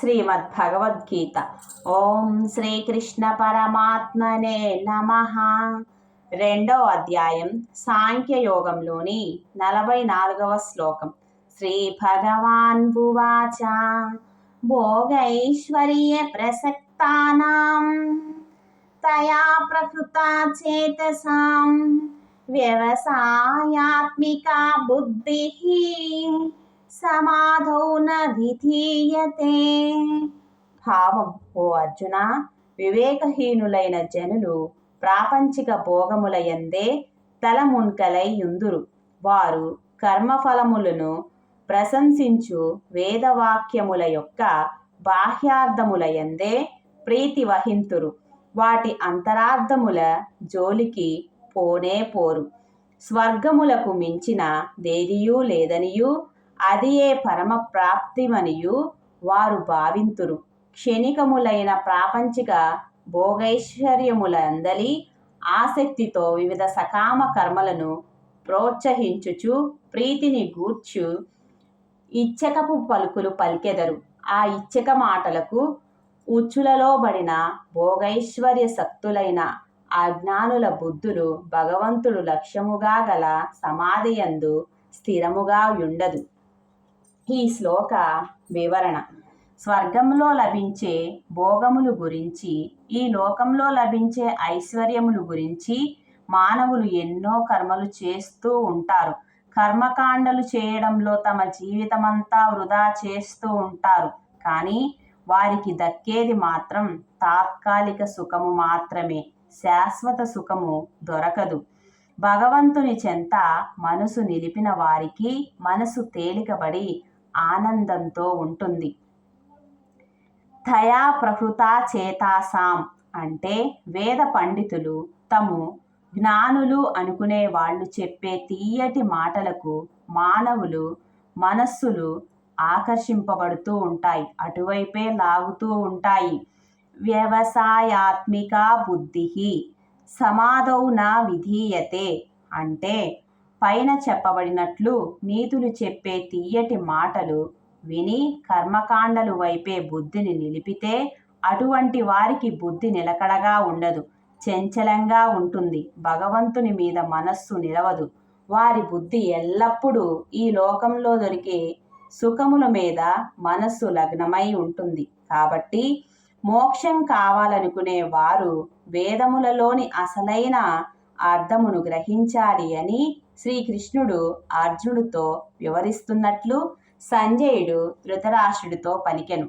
శ్రీమద్భగవద్గీత. ఓం శ్రీకృష్ణ పరమాత్మనే నమ. రెండో అధ్యాయం సాంఖ్యయోగంలోని నలభై నాలుగవ శ్లోకం. శ్రీ భగవాన్ భువాచ భోగైశ్వర్య ప్రసక్తానాం. తయా ప్రకృతా చేతసాం. వ్యవసాయాత్మికా బుద్ధి. సమాధౌ విధీయతే. భావం ఓ అర్జున వివేకహీనులైన జనులు ప్రాపంచిక భోగముల యందే తలమున్కలై యుందురు. వారు కర్మఫలములను ప్రశంసించు వేదవాక్యముల యొక్క బాహ్యార్థముల యందే ప్రీతి వహింతురు వాటి అంతరార్థముల జోలికి పోనే పోరు. స్వర్గములకు మించిన దేదియూ లేదనియూ అది ఏ పరమ ప్రాప్తిమనియు వారు భావింతురు. క్షణికములైన ప్రాపంచిక భోగైశ్వర్యములందలి ఆసక్తితో వివిధ సకామ కర్మలను ప్రోత్సహించుచు ప్రీతిని గూర్చు ఇచ్చకపు పలుకులు పలికెదరు. ఆ ఇచ్చక మాటలకు ఉచ్చులలోబడిన భోగైశ్వర్య శక్తులైన అజ్ఞానుల బుద్ధులు భగవంతుడు లక్ష్యముగా గల సమాధియందు స్థిరముగా ఉండదు ఈ శ్లోక వివరణ. స్వర్గంలో లభించే భోగములు గురించి ఈ లోకంలో లభించే ఐశ్వర్యములు గురించి మానవులు ఎన్నో కర్మలు చేస్తూ ఉంటారు. కర్మకాండలు చేయడంలో తమ జీవితమంతా వృధా చేస్తూ ఉంటారు. కానీ వారికి దక్కేది మాత్రం తాత్కాలిక సుఖము మాత్రమే. శాశ్వత సుఖము దొరకదు. భగవంతుని చెంత మనసు నిలిపిన వారికి మనసు తేలికబడి ఆనందంతో ఉంటుంది. తయా ప్రకృత చేతాసాం అంటే వేద పండితులు తము జ్ఞానులు అనుకునే వాళ్ళు చెప్పే తీయటి మాటలకు మానవులు మనస్సులు ఆకర్షింపబడుతూ ఉంటాయి. అటువైపే లాగుతూ ఉంటాయి. వ్యవసాయాత్మిక బుద్ధి సమాధౌ నా విధీయతే అంటే పైన చెప్పబడినట్లు నీతులు చెప్పే తీయటి మాటలు విని కర్మకాండలు వైపే బుద్ధిని నిలిపితే అటువంటి వారికి బుద్ధి నిలకడగా ఉండదు. చంచలంగా ఉంటుంది. భగవంతుని మీద మనస్సు నిలవదు. వారి బుద్ధి ఎల్లప్పుడూ ఈ లోకంలో దొరికే సుఖముల మీద మనస్సు లగ్నమై ఉంటుంది. కాబట్టి మోక్షం కావాలనుకునే వారు వేదములలోని అసలైన అర్థమును గ్రహించాలి అని శ్రీకృష్ణుడు అర్జునుడితో వివరిస్తున్నట్లు సంజయుడు ధృతరాష్ట్రుడితో పలికెను.